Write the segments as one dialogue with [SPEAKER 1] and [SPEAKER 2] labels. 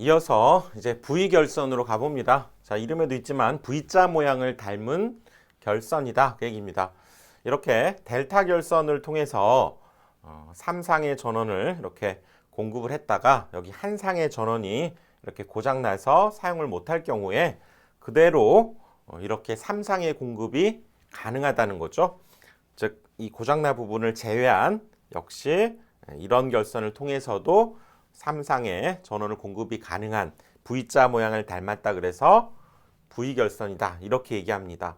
[SPEAKER 1] 이어서 이제 V 결선으로 가봅니다. 자, 이름에도 있지만 V자 모양을 닮은 결선이다. 그 얘기입니다. 이렇게 델타 결선을 통해서 어, 3상의 전원을 이렇게 공급을 했다가 여기 한 상의 전원이 이렇게 고장나서 사용을 못할 경우에 그대로 어, 이렇게 3상의 공급이 가능하다는 거죠. 즉, 이 고장나 부분을 제외한 역시 이런 결선을 통해서도 3상의 전원을 공급이 가능한 V자 모양을 닮았다 그래서 V결선이다 이렇게 얘기합니다.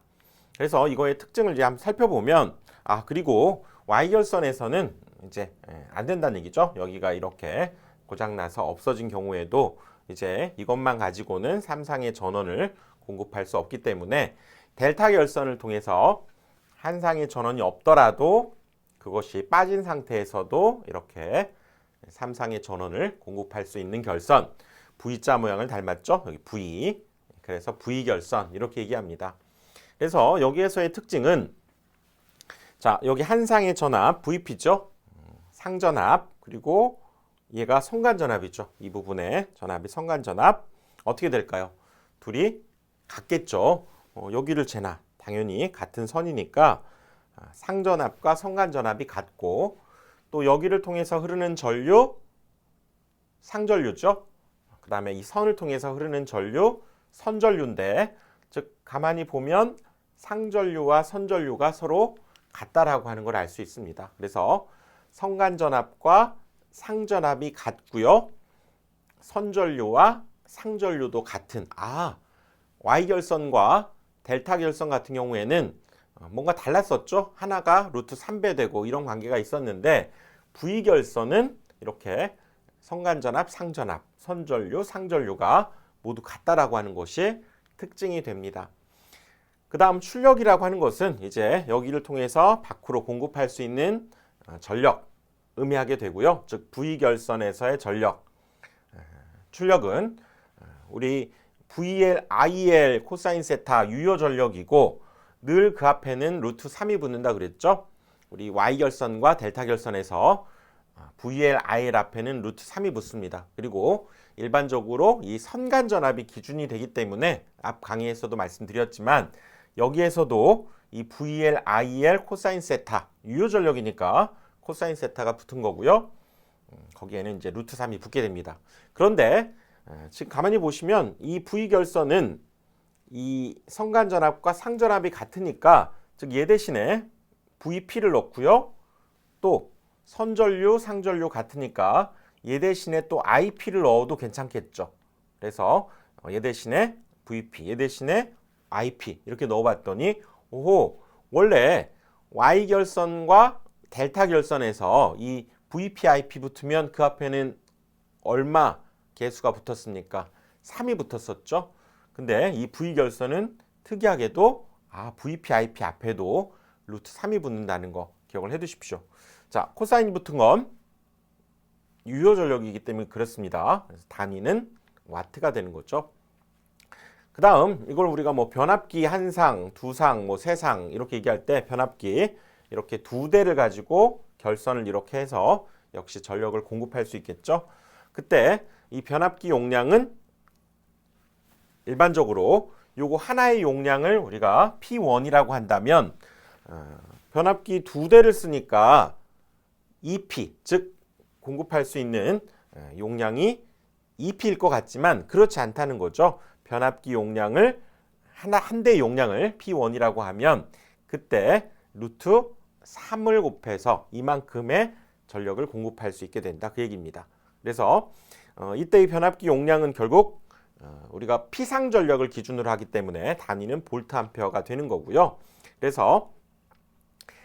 [SPEAKER 1] 그래서 이거의 특징을 이제 한번 살펴보면 아 그리고 Y결선에서는 이제 예, 안 된다는 얘기죠. 여기가 이렇게 고장나서 없어진 경우에도 이제 이것만 가지고는 3상의 전원을 공급할 수 없기 때문에 델타 결선을 통해서 한 상의 전원이 없더라도 그것이 빠진 상태에서도 이렇게 3상의 전원을 공급할 수 있는 결선 V자 모양을 닮았죠? 여기 V 그래서 V 결선 이렇게 얘기합니다. 그래서 여기에서의 특징은 자 여기 한 상의 전압 VP죠? 상전압 그리고 얘가 성간전압이죠. 이 부분에 전압이 성간전압 어떻게 될까요? 둘이 같겠죠. 어, 여기를 재나 당연히 같은 선이니까 아, 상전압과 성간전압이 같고 또 여기를 통해서 흐르는 전류 상전류죠. 그 다음에 이 선을 통해서 흐르는 전류 선전류인데 즉 가만히 보면 상전류와 선전류가 서로 같다라고 하는 걸 알 수 있습니다. 그래서 성간전압과 상전압이 같고요. 선전류와 상전류도 같은 아 Y결선과 델타 결선 같은 경우에는 어, 뭔가 달랐었죠. 하나가 루트 3배 되고 이런 관계가 있었는데 V결선은 이렇게 성간전압, 상전압, 선전류, 상전류가 모두 같다라고 하는 것이 특징이 됩니다. 그 다음 출력이라고 하는 것은 이제 여기를 통해서 밖으로 공급할 수 있는 어, 전력 의미하게 되고요. 즉 V결선에서의 전력 출력은 어, 우리 VL, IL, 코사인 세타 유효 전력이고 늘 그 앞에는 루트 3이 붙는다 그랬죠. 우리 Y결선과 델타 결선에서 VL, IL 앞에는 루트 3이 붙습니다. 그리고 일반적으로 이 선간 전압이 기준이 되기 때문에 앞 강의에서도 말씀드렸지만 여기에서도 이 VL, IL, 코사인 세타 유효 전력이니까 코사인 세타가 붙은 거고요. 음, 거기에는 이제 루트 3이 붙게 됩니다. 그런데 지금 가만히 보시면 이 V결선은 이 성간전압과 상전압이 같으니까 즉 얘 대신에 VP를 넣고요. 또 선전류, 상전류 같으니까 얘 대신에 또 IP를 넣어도 괜찮겠죠. 그래서 어, 얘 대신에 VP, 얘 대신에 IP 이렇게 넣어봤더니 오호 원래 Y 결선과 델타 결선에서 이 VP, IP 붙으면 그 앞에는 얼마 개수가 붙었습니까? 3이 붙었었죠. 근데 이 V 결선은 특이하게도 아 VP, IP 앞에도 루트 3이 붙는다는 거 기억을 해 두십시오. 자, 코사인이 붙은 건 유효 전력이기 때문에 그렇습니다. 그래서 단위는 와트가 되는 거죠. 그 다음 이걸 우리가 뭐 변압기 한 상, 두 상, 뭐 세 상 이렇게 얘기할 때 변압기 이렇게 두 대를 가지고 결선을 이렇게 해서 역시 전력을 공급할 수 있겠죠. 그때 이 변압기 용량은 일반적으로 요거 하나의 용량을 우리가 P1이라고 한다면 어, 변압기 두 대를 쓰니까 EP 즉 공급할 수 있는 어, 용량이 EP일 것 같지만 그렇지 않다는 거죠. 변압기 용량을 하나 한 대 용량을 P1이라고 하면 그때 루트 3을 곱해서 이만큼의 전력을 공급할 수 있게 된다 그 얘기입니다. 그래서 어, 이때의 변압기 용량은 결국 어, 우리가 피상 전력을 기준으로 하기 때문에 단위는 볼트 암페어가 되는 거고요. 그래서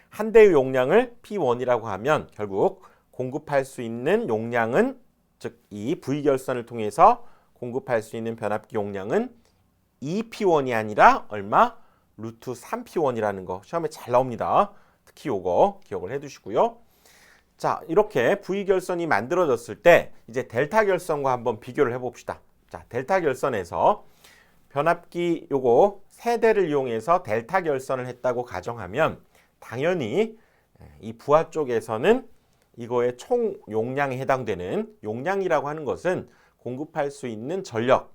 [SPEAKER 1] 한 대의 용량을 P1이라고 하면 결국 공급할 수 있는 용량은 즉 이 V결선을 통해서 공급할 수 있는 변압기 용량은 2P1이 아니라 얼마? 루트 3P1이라는 거 시험에 잘 나옵니다. 특히 요거 기억을 해 두시고요. 자, 이렇게 V결선이 만들어졌을 때 이제 델타 결선과 한번 비교를 해 봅시다. 자, 델타 결선에서 변압기 요거 세 대를 이용해서 델타 결선을 했다고 가정하면 당연히 이 부하 쪽에서는 이거의 총 용량에 해당되는 용량이라고 하는 것은 공급할 수 있는 전력,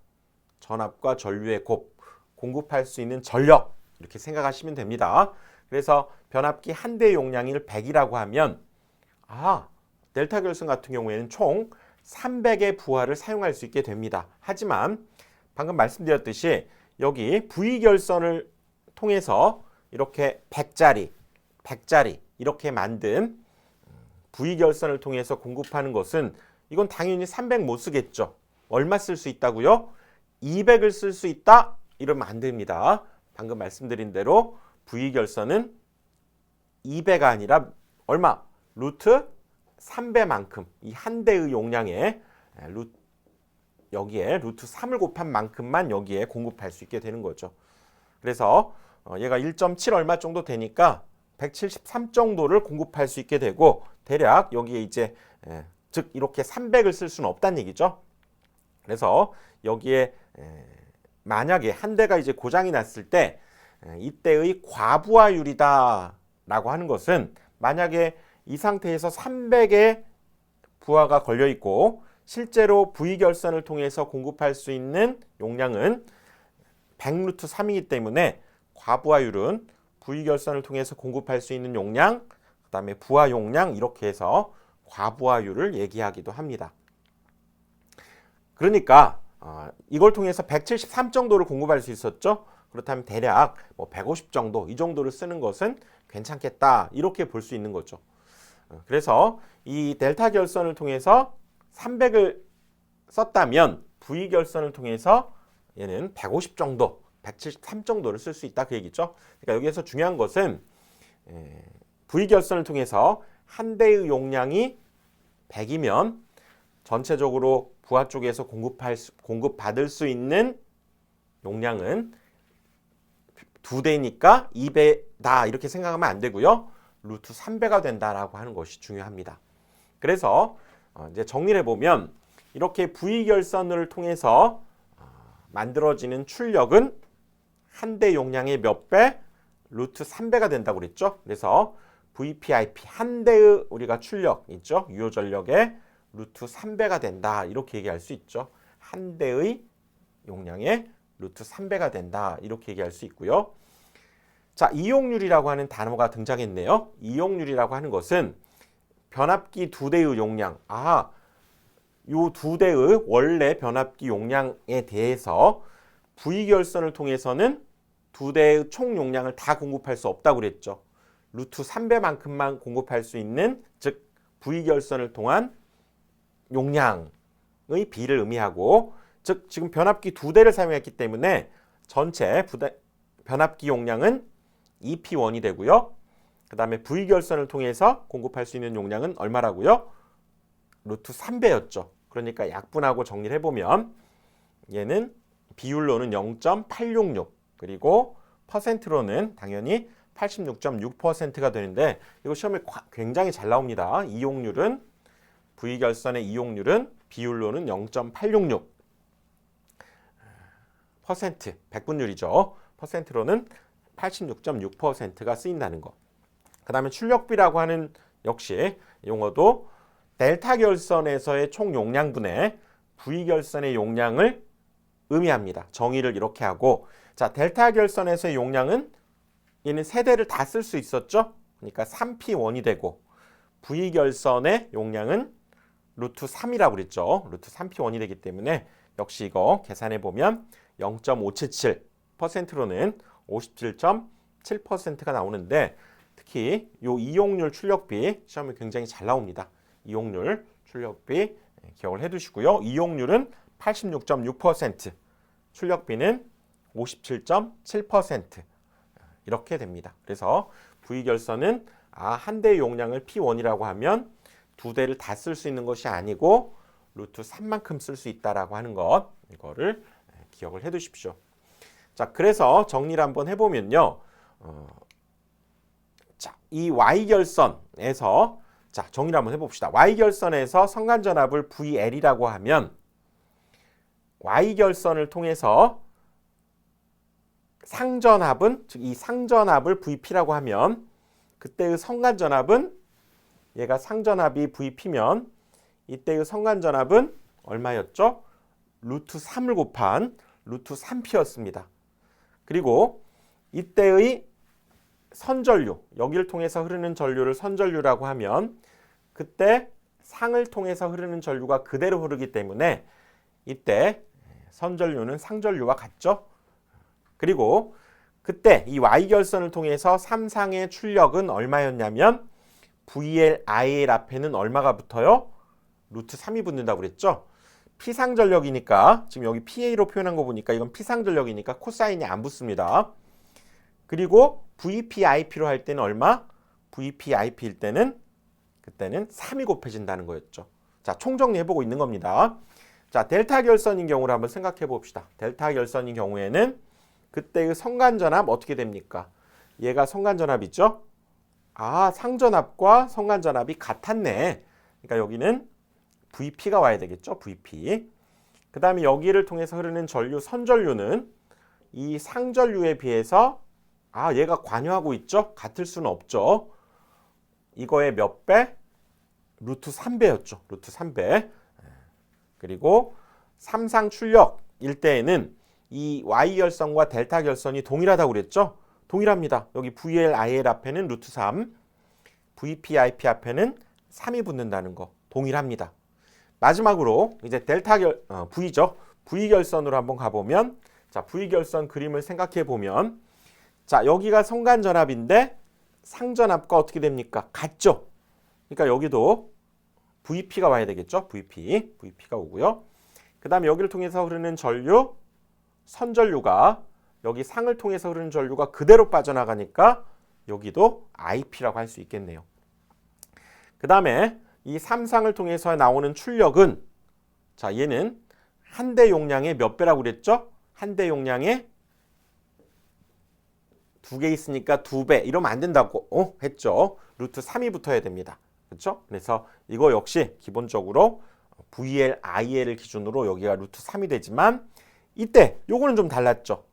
[SPEAKER 1] 전압과 전류의 곱, 공급할 수 있는 전력 이렇게 생각하시면 됩니다. 그래서 변압기 한 대 용량을 100이라고 하면 아, 델타 결선 같은 경우에는 총 300의 부하를 사용할 수 있게 됩니다. 하지만 방금 말씀드렸듯이 여기 V 결선을 통해서 이렇게 100짜리, 100짜리 이렇게 만든 V 결선을 통해서 공급하는 것은 이건 당연히 300 못 쓰겠죠. 얼마 쓸 수 있다고요? 200을 쓸 수 있다? 이러면 안 됩니다. 방금 말씀드린 대로 V 결선은 2배가 아니라 얼마? 루트 3배만큼 이 한 대의 용량에 루, 여기에 루트 3을 곱한 만큼만 여기에 공급할 수 있게 되는 거죠. 그래서 어, 얘가 1.7 얼마 정도 되니까 173 정도를 공급할 수 있게 되고 대략 여기에 이제 에, 즉 이렇게 300을 쓸 수는 없다는 얘기죠. 그래서 여기에 에, 만약에 한 대가 이제 고장이 났을 때 에, 이때의 과부하율이다라고 하는 것은 만약에 이 상태에서 300의 부하가 걸려 있고 실제로 V 결선을 통해서 공급할 수 있는 용량은 100루트 3이기 때문에 과부하율은 V 결선을 통해서 공급할 수 있는 용량, 그 다음에 부하 용량 이렇게 해서 과부하율을 얘기하기도 합니다. 그러니까 어, 이걸 통해서 173 정도를 공급할 수 있었죠. 그렇다면 대략 뭐 150 정도 이 정도를 쓰는 것은 괜찮겠다 이렇게 볼 수 있는 거죠. 어, 그래서 이 델타 결선을 통해서 300을 썼다면 V 결선을 통해서 얘는 150 정도, 173 정도를 쓸 수 있다 그 얘기죠. 그러니까 여기에서 중요한 것은 V 결선을 통해서 한 대의 용량이 100이면 전체적으로 부하 쪽에서 공급할 수, 공급받을 수 있는 용량은 두 대니까 2배다 이렇게 생각하면 안 되고요. 루트 3배가 된다라고 하는 것이 중요합니다. 그래서 어, 이제 정리를 해보면 이렇게 V 결선을 통해서 어, 만들어지는 출력은 한 대 용량의 몇 배? 루트 3배가 된다고 그랬죠. 그래서 VPIP 한 대의 우리가 출력 있죠. 유효 전력의 루트 3배가 된다. 이렇게 얘기할 수 있죠. 한 대의 용량의 루트 3배가 된다. 이렇게 얘기할 수 있고요. 자, 이용률이라고 하는 단어가 등장했네요. 이용률이라고 하는 것은 변압기 두 대의 용량. 아, 요 두 대의 원래 변압기 용량에 대해서 V 결선을 통해서는 두 대의 총 용량을 다 공급할 수 없다고 그랬죠. 루트 3배만큼만 공급할 수 있는 즉 V 결선을 통한 용량의 비를 의미하고 즉 지금 변압기 두 대를 사용했기 때문에 전체 부대, 변압기 용량은 EP1이 되고요. 그 다음에 V 결선을 통해서 공급할 수 있는 용량은 얼마라고요? 루트 3배였죠. 그러니까 약분하고 정리를 해보면 얘는 비율로는 0.866 그리고 퍼센트로는 당연히 86.6%가 되는데 이거 시험에 굉장히 잘 나옵니다. 이용률은 V 결선의 이용률은 비율로는 0.866 퍼센트 백분율이죠. 퍼센트로는 86.6%가 쓰인다는 거. 그 다음에 출력비라고 하는 역시 용어도 델타 결선에서의 총 용량분의 V 결선의 용량을 의미합니다. 정의를 이렇게 하고 자 델타 결선에서의 용량은 얘는 세 대를 다 쓸 수 있었죠. 그러니까 3P1이 되고 V 결선의 용량은 루트 3이라고 그랬죠. 루트 3P1이 되기 때문에 역시 이거 계산해 보면 0.577%로는 57.7%가 나오는데 특히 요 이용률 출력비 시험에 굉장히 잘 나옵니다. 이용률 출력비 예, 기억을 해 두시고요. 이용률은 86.6%, 출력비는 57.7% 이렇게 됩니다. 그래서 V 결선은 아, 한 대의 용량을 P1이라고 하면 두 대를 다 쓸 수 있는 것이 아니고 루트 3만큼 쓸 수 있다라고 하는 것 이거를 예, 기억을 해 두십시오. 자, 그래서 정리를 한번 해보면요. 어, 자, 이 Y결선에서 자, 정리를 한번 해봅시다. Y결선에서 성간전압을 VL이라고 하면 Y결선을 통해서 상전압은 즉 이 상전압을 VP라고 하면 그때의 성간전압은 얘가 상전압이 VP면 이때의 성간전압은 얼마였죠? 루트 3을 곱한 루트 3P였습니다. 그리고 이때의 선전류, 여기를 통해서 흐르는 전류를 선전류라고 하면 그때 상을 통해서 흐르는 전류가 그대로 흐르기 때문에 이때 선전류는 상전류와 같죠. 그리고 그때 이 Y결선을 통해서 삼상의 출력은 얼마였냐면 VL, IL 앞에는 얼마가 붙어요? 루트 3이 붙는다고 그랬죠? 피상전력이니까 지금 여기 PA로 표현한 거 보니까 이건 피상전력이니까 코사인이 안 붙습니다. 그리고 VPIP로 할 때는 얼마? VPIP일 때는 그때는 3이 곱해진다는 거였죠. 자, 총정리해 보고 있는 겁니다. 자, 델타 결선인 경우를 한번 생각해 봅시다. 델타 결선인 경우에는 그때의 성간전압 어떻게 됩니까? 얘가 성간전압이죠? 아, 상전압과 성간전압이 같았네. 그러니까 여기는 VP가 와야 되겠죠? VP. 그 다음에 여기를 통해서 흐르는 전류, 선전류는 이 상전류에 비해서 아, 얘가 관여하고 있죠? 같을 수는 없죠. 이거의 몇 배? 루트 3배였죠. 루트 3배. 그리고 삼상 출력일 때에는 이 Y 결선과 델타 결선이 동일하다고 그랬죠? 동일합니다. 여기 VL, IL 앞에는 루트 3, VP, IP 앞에는 3이 붙는다는 거 동일합니다. 마지막으로 이제 델타 결 어, V죠. V 결선으로 한번 가보면 자 V 결선 그림을 생각해 보면 자 여기가 성간 전압인데 상전압과 어떻게 됩니까? 같죠. 그러니까 여기도 VP가 와야 되겠죠. VP, VP가 오고요. 그 다음에 여기를 통해서 흐르는 전류, 선전류가 여기 상을 통해서 흐르는 전류가 그대로 빠져나가니까 여기도 IP라고 할 수 있겠네요. 그 다음에 이 삼상을 통해서 나오는 출력은 자 얘는 한 대 용량의 몇 배라고 그랬죠? 한 대 용량의 두 개 있으니까 두 배 이러면 안 된다고 어? 했죠. 루트 3이 붙어야 됩니다. 그렇죠? 그래서 이거 역시 기본적으로 VL, IL을 기준으로 여기가 루트 3이 되지만 이때 요거는 좀 달랐죠.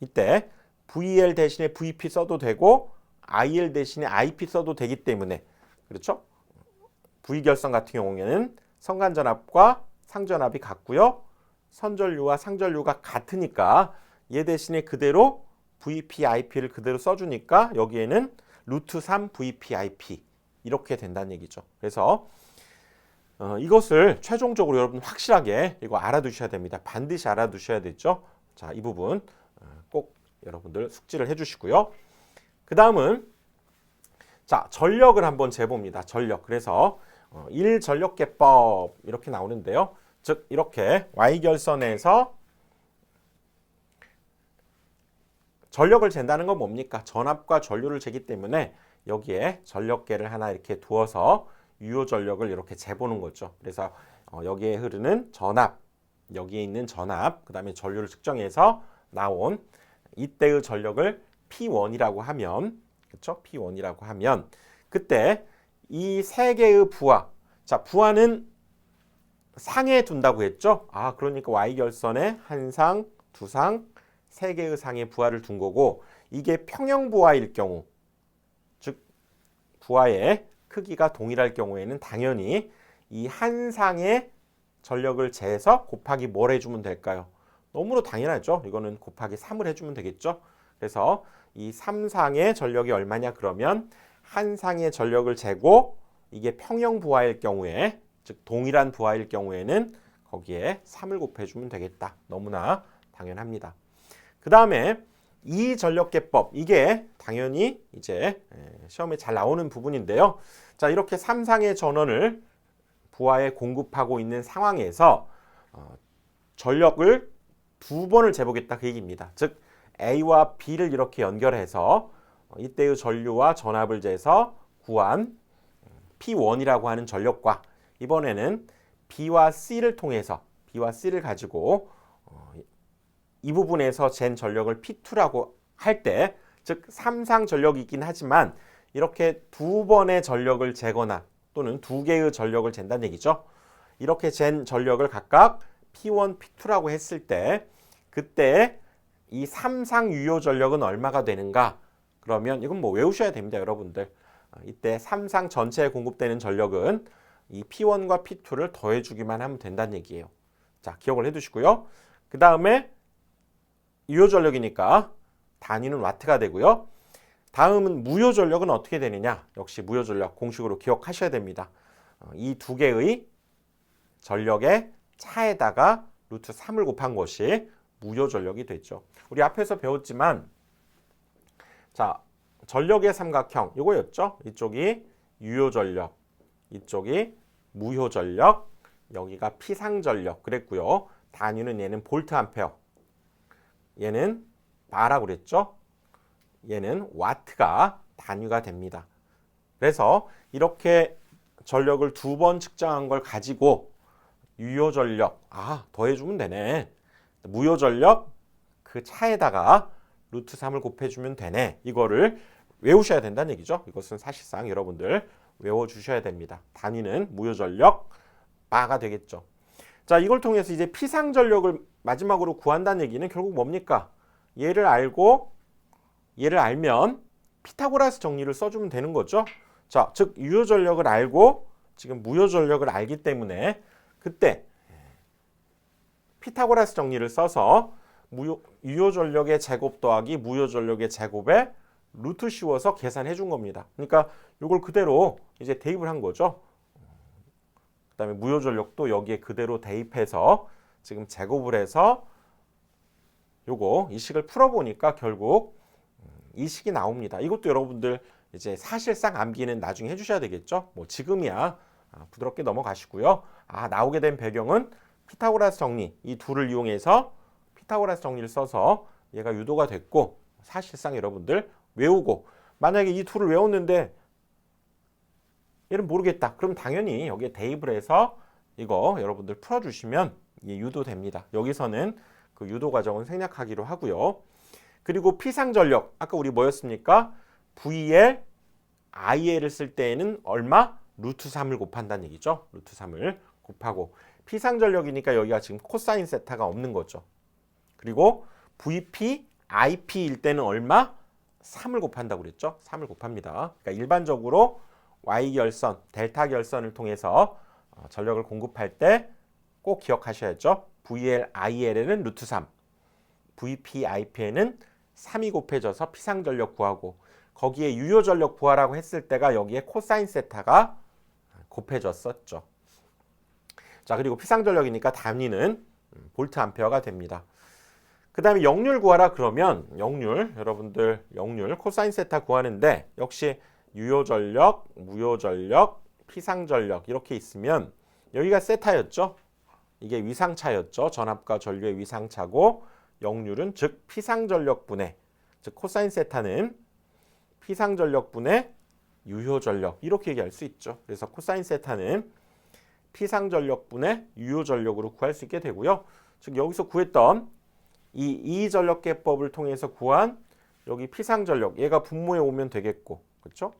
[SPEAKER 1] 이때 VL 대신에 VP 써도 되고 IL 대신에 IP 써도 되기 때문에 그렇죠? 결선 같은 경우에는 성간전압과 상전압이 같고요. 선전류와 상전류가 같으니까 얘 대신에 그대로 VP, IP를 그대로 써주니까 여기에는 루트 3 VP, IP 이렇게 된다는 얘기죠. 그래서 어, 이것을 최종적으로 여러분 확실하게 이거 알아두셔야 됩니다. 반드시 알아두셔야 되죠. 자, 이 부분 어, 꼭 여러분들 숙지를 해주시고요. 그 다음은 자 전력을 한번 재봅니다. 전력. 그래서 어, 1전력계법 이렇게 나오는데요. 즉 이렇게 Y결선에서 전력을 잰다는 건 뭡니까? 전압과 전류를 재기 때문에 여기에 전력계를 하나 이렇게 두어서 유효 전력을 이렇게 재보는 거죠. 그래서 어, 여기에 흐르는 전압, 여기에 있는 전압, 그 다음에 전류를 측정해서 나온 이때의 전력을 P1이라고 하면, 그렇죠? P1이라고 하면 그때 이 세 개의 부하, 자 부하는 상에 둔다고 했죠? 아 그러니까 Y 결선에 한 상, 두 상, 세 개의 상에 부하를 둔 거고 이게 평형 부하일 경우 부하의 크기가 동일할 경우에는 당연히 이 한 상의 전력을 재서 곱하기 뭘 해주면 될까요? 너무나 당연하죠. 이거는 곱하기 3을 해주면 되겠죠. 그래서 이 3상의 전력이 얼마냐 그러면 한 상의 전력을 재고 이게 평형 부하일 경우에 즉 동일한 부하일 경우에는 거기에 3을 곱해주면 되겠다. 너무나 당연합니다. 그 다음에 이 전력계법 이게 당연히 이제 시험에 잘 나오는 부분인데요. 자 이렇게 삼상의 전원을 부하에 공급하고 있는 상황에서 어, 전력을 두 번을 재보겠다 그 얘기입니다. 즉 A와 B를 이렇게 연결해서 어, 이때의 전류와 전압을 재서 구한 P1이라고 하는 전력과 이번에는 B와 C를 통해서 B와 C를 가지고 이 부분에서 잰 전력을 P2라고 할 때, 즉 삼상 전력이 있긴 하지만 이렇게 두 번의 전력을 재거나 또는 두 개의 전력을 잰다는 얘기죠. 이렇게 잰 전력을 각각 P1, P2라고 했을 때 그때 이 삼상 유효 전력은 얼마가 되는가? 그러면 이건 뭐 외우셔야 됩니다, 여러분들. 어, 이때 삼상 전체에 공급되는 전력은 이 P1과 P2를 더해주기만 하면 된다는 얘기예요. 자, 기억을 해 두시고요. 그 다음에 유효 전력이니까 단위는 와트가 되고요. 다음은 무효 전력은 어떻게 되느냐? 역시 무효 전력 공식으로 기억하셔야 됩니다. 어, 이두 개의 전력의 차에다가 루트 3을 곱한 것이 무효 전력이 됐죠. 우리 앞에서 배웠지만 자, 전력의 삼각형 이거였죠. 이쪽이 유효 전력, 이쪽이 무효 전력, 여기가 피상 전력 그랬고요. 단위는 얘는 볼트 암페어. 얘는 바라고 그랬죠. 얘는 와트가 단위가 됩니다. 그래서 이렇게 전력을 두 번 측정한 걸 가지고 유효 전력 아 더해 주면 되네. 무효 전력 그 차에다가 루트 3을 곱해주면 되네. 이거를 외우셔야 된다는 얘기죠. 이것은 사실상 여러분들 외워주셔야 됩니다. 단위는 무효 전력 바가 되겠죠. 자 이걸 통해서 이제 피상 전력을 마지막으로 구한다는 얘기는 결국 뭡니까? 얘를 알고 얘를 알면 피타고라스 정리를 써주면 되는 거죠. 자, 즉 유효 전력을 알고 지금 무효 전력을 알기 때문에 그때 피타고라스 정리를 써서 무효, 유효 전력의 제곱 더하기 무효 전력의 제곱에 루트 씌워서 계산해 준 겁니다. 그러니까 이걸 그대로 이제 대입을 한 거죠. 그 다음에 무효 전력도 여기에 그대로 대입해서 지금 제곱을 해서 요거 이 식을 풀어 보니까 결국 이 식이 나옵니다. 이것도 여러분들 이제 사실상 암기는 나중에 해주셔야 되겠죠. 뭐 지금이야 아, 부드럽게 넘어가시고요. 아 나오게 된 배경은 피타고라스 정리 이 둘을 이용해서 피타고라스 정리를 써서 얘가 유도가 됐고 사실상 여러분들 외우고 만약에 이 둘을 외웠는데 얘는 모르겠다. 그럼 당연히 여기에 대입을 해서 이거 여러분들 풀어주시면 예, 유도됩니다. 여기서는 그 유도 과정은 생략하기로 하고요. 그리고 피상전력 아까 우리 뭐였습니까? VL, IL을 쓸 때에는 얼마? 루트 3을 곱한다는 얘기죠. 루트 3을 곱하고 피상전력이니까 여기가 지금 코사인 세타가 없는 거죠. 그리고 VP, IP일 때는 얼마? 3을 곱한다고 그랬죠. 3을 곱합니다. 그러니까 일반적으로 Y 결선, 델타 결선을 통해서 어, 전력을 공급할 때 꼭 기억하셔야죠. VL, IL에는 루트 3, VP, IP에는 3이 곱해져서 피상전력 구하고 거기에 유효전력 구하라고 했을 때가 여기에 코사인 세타가 곱해졌었죠. 자 그리고 피상전력이니까 단위는 볼트 암페어가 됩니다. 그 다음에 역률 구하라 그러면 역률 여러분들 역률 코사인 세타 구하는데 역시 유효전력, 무효전력, 피상전력 이렇게 있으면 여기가 세타였죠. 이게 위상차였죠. 전압과 전류의 위상차고 역률은 즉 피상전력분의 즉 코사인 세타는 피상전력분의 유효전력 이렇게 얘기할 수 있죠. 그래서 코사인 세타는 피상전력분의 유효전력으로 구할 수 있게 되고요. 즉 여기서 구했던 이 이전력계법을 통해서 구한 여기 피상전력 얘가 분모에 오면 되겠고 그렇죠?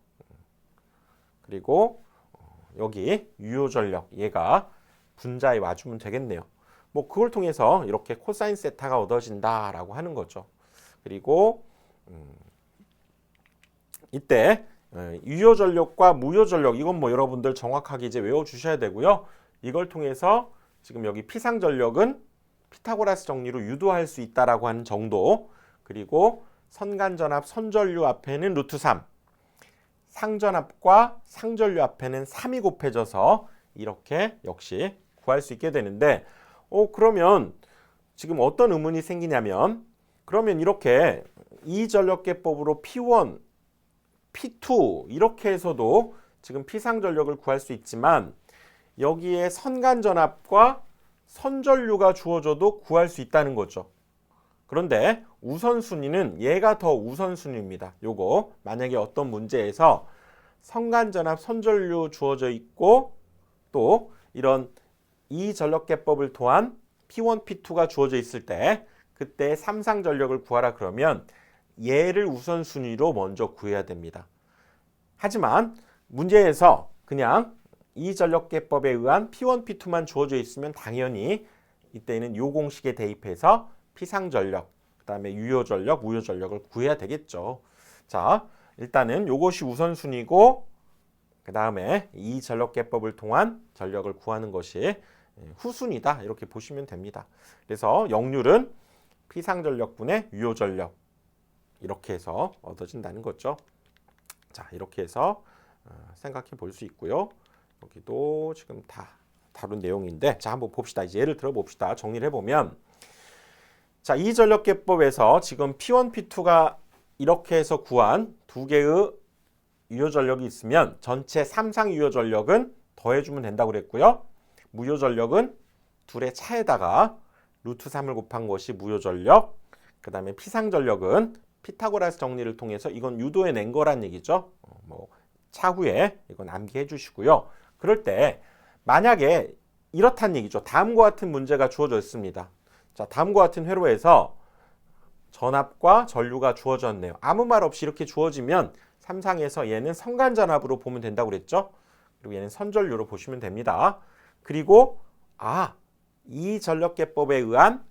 [SPEAKER 1] 그리고 여기 유효전력 얘가 분자에 와주면 되겠네요. 뭐 그걸 통해서 이렇게 코사인 세타가 얻어진다라고 하는 거죠. 그리고 음, 이때 어, 유효 전력과 무효 전력 이건 뭐 여러분들 정확하게 이제 외워 주셔야 되고요. 이걸 통해서 지금 여기 피상 전력은 피타고라스 정리로 유도할 수 있다라고 하는 정도. 그리고 선간전압 선전류 앞에는 루트 3. 상전압과 상전류 앞에는 3이 곱해져서 이렇게 역시 구할 수 있게 되는데 어 그러면 지금 어떤 의문이 생기냐면 그러면 이렇게 이 전력계법으로 P1, P2 이렇게 해서도 지금 피상 전력을 구할 수 있지만 여기에 선간 전압과 선전류가 주어져도 구할 수 있다는 거죠. 그런데 우선순위는 얘가 더 우선순위입니다. 요거 만약에 어떤 문제에서 선간전압, 선전류 주어져 있고 또 이런 이 전력계법을 통한 P1, P2가 주어져 있을 때 그때 삼상 전력을 구하라 그러면 얘를 우선순위로 먼저 구해야 됩니다. 하지만 문제에서 그냥 이 전력계법에 의한 P1, P2만 주어져 있으면 당연히 이때는 요 공식에 대입해서 피상 전력, 그다음에 유효 전력, 무효 전력을 구해야 되겠죠. 자, 일단은 요것이 우선순위고 그다음에 이 전력계법을 통한 전력을 구하는 것이 예, 후순이다 이렇게 보시면 됩니다. 그래서 역률은 피상 전력분의 유효 전력 이렇게 해서 얻어진다는 거죠. 자 이렇게 해서 어, 생각해 볼 수 있고요. 여기도 지금 다 다룬 내용인데 자 한번 봅시다. 이제 예를 들어 봅시다. 정리를 해보면 자 이 전력계법에서 지금 P1, P2가 이렇게 해서 구한 두 개의 유효 전력이 있으면 전체 3상 유효 전력은 더해주면 된다고 그랬고요. 무효 전력은 둘의 차에다가 루트 3을 곱한 것이 무효 전력. 그 다음에 피상 전력은 피타고라스 정리를 통해서 이건 유도해 낸 거란 얘기죠. 어, 뭐 차후에 이건 암기해 주시고요. 그럴 때 만약에 이렇단 얘기죠. 다음과 같은 문제가 주어져 있습니다. 자, 다음과 같은 회로에서 전압과 전류가 주어졌네요. 아무 말 없이 이렇게 주어지면 삼상에서 얘는 성간전압으로 보면 된다고 그랬죠. 그리고 얘는 선전류로 보시면 됩니다. 그리고 아, 이 전력계법에 의한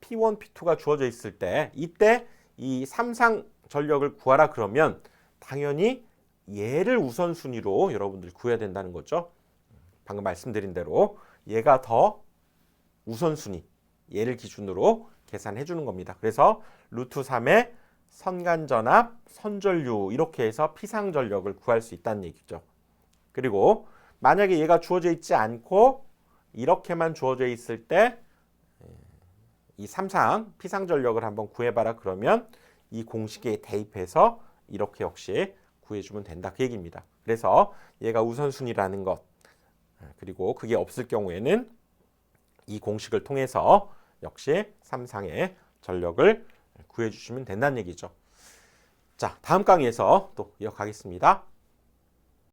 [SPEAKER 1] P1, P2가 주어져 있을 때 이때 이 삼상 전력을 구하라 그러면 당연히 얘를 우선순위로 여러분들 구해야 된다는 거죠. 방금 말씀드린 대로 얘가 더 우선순위, 얘를 기준으로 계산해 주는 겁니다. 그래서 루트 3의 선간전압, 선전류 이렇게 해서 피상전력을 구할 수 있다는 얘기죠. 그리고 만약에 얘가 주어져 있지 않고 이렇게만 주어져 있을 때이 삼상 피상전력을 한번 구해봐라 그러면 이 공식에 대입해서 이렇게 역시 구해주면 된다 그 얘기입니다. 그래서 얘가 우선순위라는 것 그리고 그게 없을 경우에는 이 공식을 통해서 역시 삼상의 전력을 구해주시면 된다는 얘기죠. 자 다음 강의에서 또 이어가겠습니다.